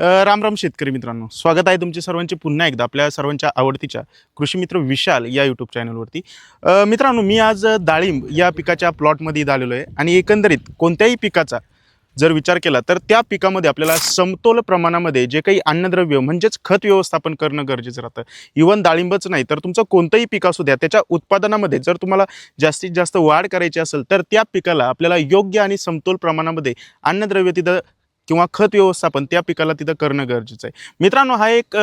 राम राम शेतकरी मित्रांनो. स्वागत आहे तुमचे सर्वांचे पुन्हा एकदा आपल्या सर्वांच्या आवडतीच्या कृषी मित्र विशाल या यूट्यूब चॅनलवरती मित्रांनो मी आज डाळिंब या पिकाच्या प्लॉटमध्ये इथं आलेलो आहे आणि एकंदरीत कोणत्याही पिकाचा जर विचार केला तर त्या पिकामध्ये आपल्याला समतोल प्रमाणामध्ये जे काही अन्नद्रव्य म्हणजेच खत व्यवस्थापन करणं गरजेचं राहतं. इवन डाळिंबच नाही तर तुमचं कोणतंही पीक असू द्या त्याच्या उत्पादनामध्ये जर तुम्हाला जास्तीत जास्त वाढ करायची असेल तर त्या पिकाला आपल्याला योग्य आणि समतोल प्रमाणामध्ये अन्नद्रव्य तिथं किंवा खत व्यवस्थापन त्या पिकाला तिथं करणं गरजेचं आहे. मित्रांनो हा एक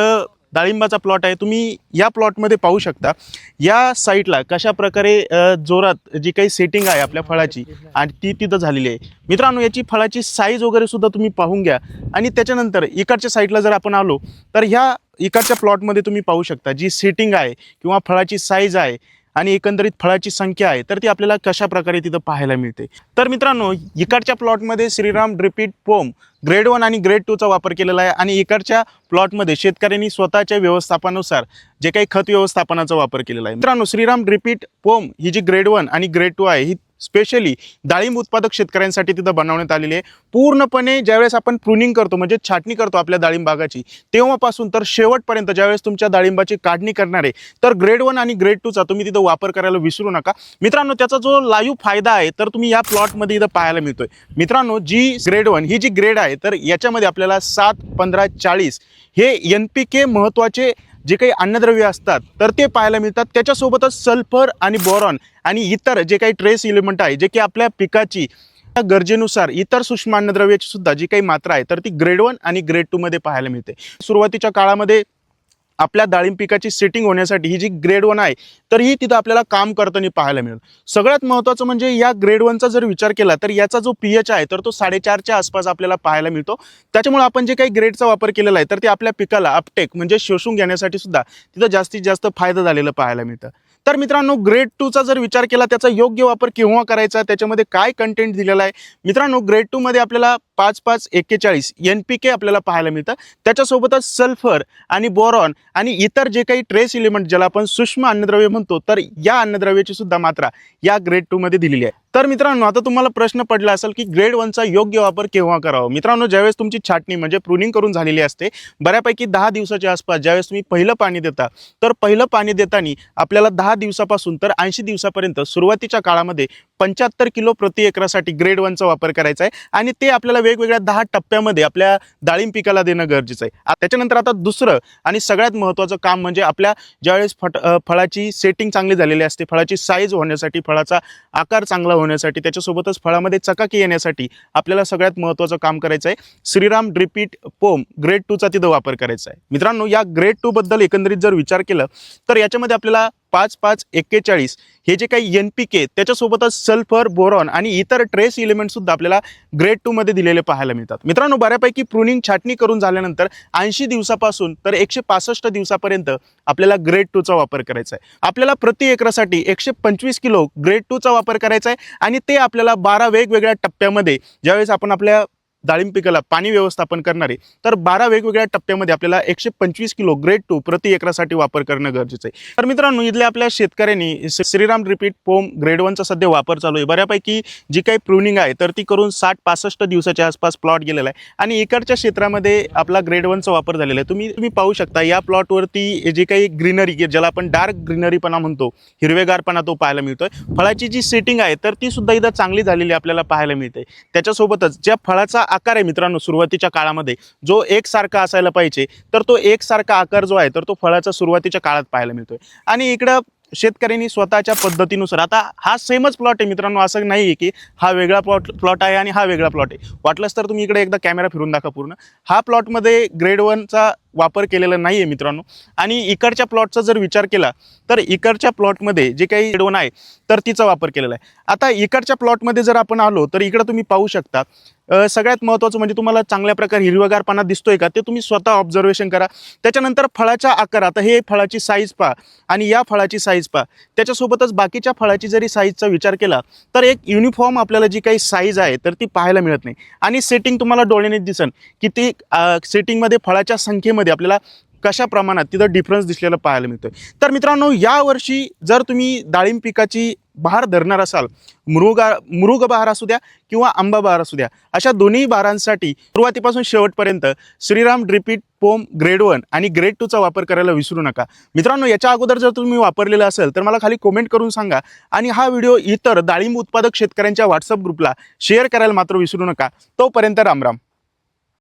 डाळिंबाचा प्लॉट आहे. तुम्ही या प्लॉटमध्ये पाहू शकता. या साईटला कशा प्रकारे जोरात जी काही सेटिंग आहे आपल्या फळाची आणि ती तिथं झालेली आहे. मित्रांनो याची फळाची साईज वगैरे सुद्धा तुम्ही पाहून घ्या. आणि त्याच्यानंतर इकडच्या साईडला जर आपण आलो तर ह्या इकडच्या प्लॉटमध्ये तुम्ही पाहू शकता जी सेटिंग आहे किंवा फळाची साईज आहे आणि एकंदरीत फळाची संख्या आहे तर ती आपल्याला कशा प्रकारे तिथं पाहायला मिळते. तर मित्रांनो इकडच्या प्लॉटमध्ये Shriram repeat POM grade one आणि ग्रेड टूचा वापर केलेला आहे आणि इकडच्या प्लॉटमध्ये शेतकऱ्यांनी स्वतःच्या व्यवस्थापनानुसार जे काही खत व्यवस्थापनाचा वापर केलेला आहे. मित्रांनो श्रीराम रिपीट पोम ही जी ग्रेड वन आणि ग्रेड टू आहे ही स्पेशली डाळिंब उत्पादक शेतकऱ्यांसाठी तिथं बनवण्यात आलेली आहे. पूर्णपणे ज्यावेळेस आपण प्रुनिंग करतो म्हणजे छाटणी करतो आपल्या डाळिंब बागाची तेव्हापासून तर शेवटपर्यंत ज्यावेळेस तुमच्या डाळिंबाची काढणी करणार आहे तर ग्रेड वन आणि ग्रेड टूचा तुम्ही तिथं वापर करायला विसरू नका. मित्रांनो त्याचा जो लाईव्ह फायदा आहे तर तुम्ही या प्लॉटमध्ये इथं पाहायला मिळतोय. मित्रांनो जी ग्रेड वन ही जी ग्रेड आहे तर याच्यामध्ये आपल्याला सात पंधरा चाळीस हे एन पी के महत्त्वाचे जे काही अन्नद्रव्य असतात तर ते पाहायला मिळतात. त्याच्यासोबतच सल्फर आणि बोरॉन आणि इतर जे काही ट्रेस इलिमेंट आहे जे की आपल्या पिकाची गरजेनुसार इतर सूक्ष्म अन्नद्रव्याची सुद्धा जी काही मात्रा आहे तर ती ग्रेड वन आणि ग्रेड टूमध्ये पाहायला मिळते. सुरुवातीच्या काळामध्ये आपल्या डाळिंब पिकाची सेटिंग होण्यासाठी ही जी ग्रेड वन आहे तर ही तिथं आपल्याला काम करताना पाहायला मिळेल. सगळ्यात महत्त्वाचं म्हणजे या ग्रेड वनचा जर विचार केला तर याचा जो पी एच आहे तर तो साडेचारच्या आसपास आपल्याला पाहायला मिळतो. त्याच्यामुळे आपण जे काही ग्रेडचा वापर केलेला आहे तर ते आपल्या पिकाला अपटेक म्हणजे शोषून घेण्यासाठी सुद्धा तिथं जास्तीत जास्त फायदा झालेला पाहायला मिळतं. तर मित्रांनो ग्रेड टूचा जर विचार केला त्याचा योग्य वापर केव्हा करायचा? त्याच्यामध्ये काय कंटेंट दिलेला आहे? मित्रांनो ग्रेड टूमध्ये आपल्याला पाच पाच एक्केचाळीस एन पी के आपल्याला पाहायला मिळतं. त्याच्यासोबतच सल्फर आणि बोरॉन आणि इतर जे काही ट्रेस इलिमेंट ज्याला आपण सूक्ष्म अन्नद्रव्य म्हणतो तर या अन्नद्रव्याची सुद्धा मात्रा या ग्रेड टूमध्ये दिलेली आहे. तर मित्रांनो आता तुम्हाला प्रश्न पडला असेल की ग्रेड वनचा योग्य वापर केव्हा करावा? मित्रांनो ज्यावेळेस तुमची छाटणी म्हणजे प्रुनिंग करून झालेली असते बऱ्यापैकी दहा दिवसाच्या आसपास ज्यावेळेस तुम्ही पहिलं पाणी देता तर पहिलं पाणी देताना आपल्याला दहा दहा दिवसापासून तर ऐंशी दिवसापर्यंत सुरुवातीच्या काळामध्ये पंच्याहत्तर किलो प्रति एकरासाठी ग्रेड वनचा वापर करायचा आहे. आणि ते आपल्याला वेगवेगळ्या दहा टप्प्यामध्ये आपल्या डाळिंब पिकाला देणं गरजेचं आहे. त्याच्यानंतर आता दुसरं आणि सगळ्यात महत्त्वाचं काम म्हणजे आपल्या ज्यावेळेस फट फळाची सेटिंग चांगली झालेली असते फळाची साईज होण्यासाठी फळाचा आकार चांगला होण्यासाठी त्याच्यासोबतच फळामध्ये चकाकी येण्यासाठी आपल्याला सगळ्यात महत्त्वाचं काम करायचं आहे. श्रीराम ड्रिपीट पोम ग्रेड टूचा तिथं वापर करायचा आहे. मित्रांनो या ग्रेड टूबद्दल एकंदरीत जर विचार केला तर याच्यामध्ये आपल्याला पाच पाच एक्केचाळीस हे जे काही एन पी के त्याच्यासोबतच सल्फर बोरॉन आणि इतर ट्रेस इलिमेंटसुद्धा आपल्याला ग्रेड टूमध्ये दिलेले पाहायला मिळतात. मित्रांनो बऱ्यापैकी प्रुनिंग छाटणी करून झाल्यानंतर ऐंशी दिवसापासून तर एकशे पासष्ट दिवसापर्यंत आपल्याला ग्रेड टूचा वापर करायचा आहे. आपल्याला प्रति एकरासाठी एकशे पंचवीस किलो ग्रेड टूचा वापर करायचा आहे आणि ते आपल्याला बारा वेगवेगळ्या टप्प्यामध्ये ज्यावेळेस आपण आपल्या डाळिंब पिकाला पाणी व्यवस्थापन करणारे तर बारा वेगवेगळ्या टप्प्यामध्ये आपल्याला एकशे पंचवीस किलो ग्रेड टू प्रति एकरासाठी वापर करणं गरजेचं आहे. तर मित्रांनो इथल्या आपल्या शेतकऱ्यांनी श्रीराम रिपीट पोम ग्रेड वनचा सध्या वापर चालू आहे. बऱ्यापैकी जी काही प्रुनिंग आहे तर ती करून साठ पासष्ट दिवसाच्या आसपास प्लॉट गेलेला आहे. आणि इकडच्या क्षेत्रामध्ये आपला ग्रेड वनचा वापर झालेला आहे. तुम्ही तुम्ही पाहू शकता या प्लॉटवरती जे काही ग्रीनरी ज्याला आपण डार्क ग्रीनरीपणा म्हणतो हिरवेगारपणा तो पाहायला मिळतोय. फळाची जी सेटिंग आहे तर ती सुद्धा इथं चांगली झालेली आपल्याला पाहायला मिळते. त्याच्यासोबतच ज्या फळाचा आकार आहे मित्रांनो सुरुवातीच्या काळामध्ये. जो एकसारखा असायला पाहिजे तर तो एकसारखा आकार जो आहे तर तो फळाचा सुरुवातीच्या काळात पाहायला मिळतोय. आणि इकडं शेतकऱ्यांनी स्वतःच्या पद्धतीनुसार आता हा सेमच प्लॉट आहे मित्रांनो असं नाही आहे की हा वेगळा प्लॉट प्लॉट आहे आणि हा वेगळा प्लॉट आहे. वाटलंच तर तुम्ही इकडे एकदा कॅमेरा फिरून दाखवा पूर्ण. हा प्लॉटमध्ये ग्रेड वनचा वापर केलेला नाही आहे मित्रांनो. आणि इकडच्या प्लॉटचा जर विचार केला तर इकडच्या प्लॉटमध्ये जे काही ग्रेड वन आहे तर तिचा वापर केलेला आहे. आता इकडच्या प्लॉटमध्ये जर आपण आलो तर इकडं तुम्ही पाहू शकता. सगळ्यात महत्त्वाचं म्हणजे तुम्हाला चांगल्या प्रकारे हिरवगारपणा दिसतोय का ते तुम्ही स्वतः ऑब्झर्वेशन करा. त्याच्यानंतर फळाचा आकार आता हे फळाची साईज पहा आणि या फळाची साईज पहा. त्याच्यासोबतच बाकीच्या फळाची जरी साईजचा विचार केला तर एक युनिफॉर्म आपल्याला जी काही साईज आहे तर ती पाहायला मिळत नाही. आणि सेटिंग तुम्हाला डोळ्याने दिसन की ती सेटिंगमध्ये फळाच्या संख्येमध्ये आपल्याला कशा प्रमाणात तिथं डिफरन्स दिसलेला पाहायला मिळतोय. तर मित्रांनो यावर्षी जर तुम्ही डाळिंब पिकाची बहार धरणार असाल मृगा मृग बहार असू द्या किंवा आंबा बहार असू द्या अशा दोन्ही बहारांसाठी सुरुवातीपासून शेवटपर्यंत Shriram repeat POM grade one आणि ग्रेड टूचा वापर करायला विसरू नका. मित्रांनो याच्या अगोदर जर तुम्ही वापरलेला असेल तर मला खाली कमेंट करून सांगा आणि हा व्हिडिओ इतर डाळिंब उत्पादक शेतकऱ्यांच्या व्हॉट्सअप ग्रुपला शेअर करायला मात्र विसरू नका. तोपर्यंत रामराम.